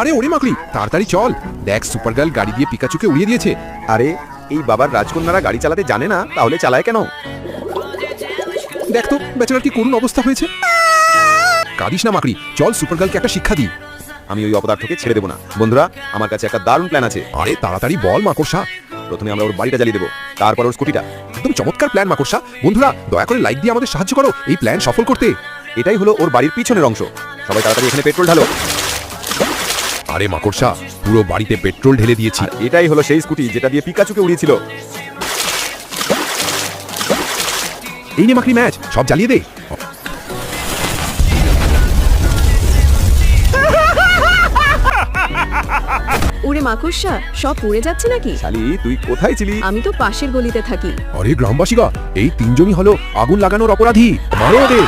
আরে ওরে মাকড়ি, তাড়াতাড়ি চল। দেখ সুপার গার্ল গাড়ি দিয়ে পিকাচুকে উড়িয়ে দিয়েছে। আরে, এই বাবার রাজকন্যারা গাড়ি চালাতে জানে না, তাহলে চালায় কেন? দেখ তো, বেচারার কি করুণ অবস্থা হয়েছে? কাঁদিস না মাকড়ি, চল সুপার গার্লকে একটা শিক্ষা দিই। আমি ওই অপদার্থকে ছেড়ে দেবো না। বন্ধুরা, আমার কাছে একটা দারুণ প্ল্যান আছে। আরে, তাড়াতাড়ি বল, মাকড়সা। প্রথমে আমরা ওর বাড়িটা জ্বালিয়ে দেবো, তারপর ওর স্কুটিটা। একদম চমৎকার প্ল্যান মাকড়সা। বন্ধুরা, দয়া করে লাইক দিয়ে আমাদের সাহায্য করো, এই প্ল্যান সফল করতে। এটাই হলো ওর বাড়ির পিছনের অংশ। সবাই তাড়াতাড়ি এখানে পেট্রোল ঢালো। আরে মাকড়সা পুরো বাড়িতে পেট্রোল ঢেলে দিয়েছি। আর এটাই হলো সেই স্কুটি যেটা দিয়ে পিকাচুকে উড়িয়েছিল। এই নে মাকড়ি ম্যাচ সব জ্বালিয়ে দে। উড়ে মাকড়সা সব উড়ে যাচ্ছে নাকি? শালি তুই কোথায় ছিলি? আমি তো পাশের গলিতে থাকি। আরে গ্রামবাসীরা এই তিনজনই হলো আগুন লাগানোর অপরাধী। মারো ওদের।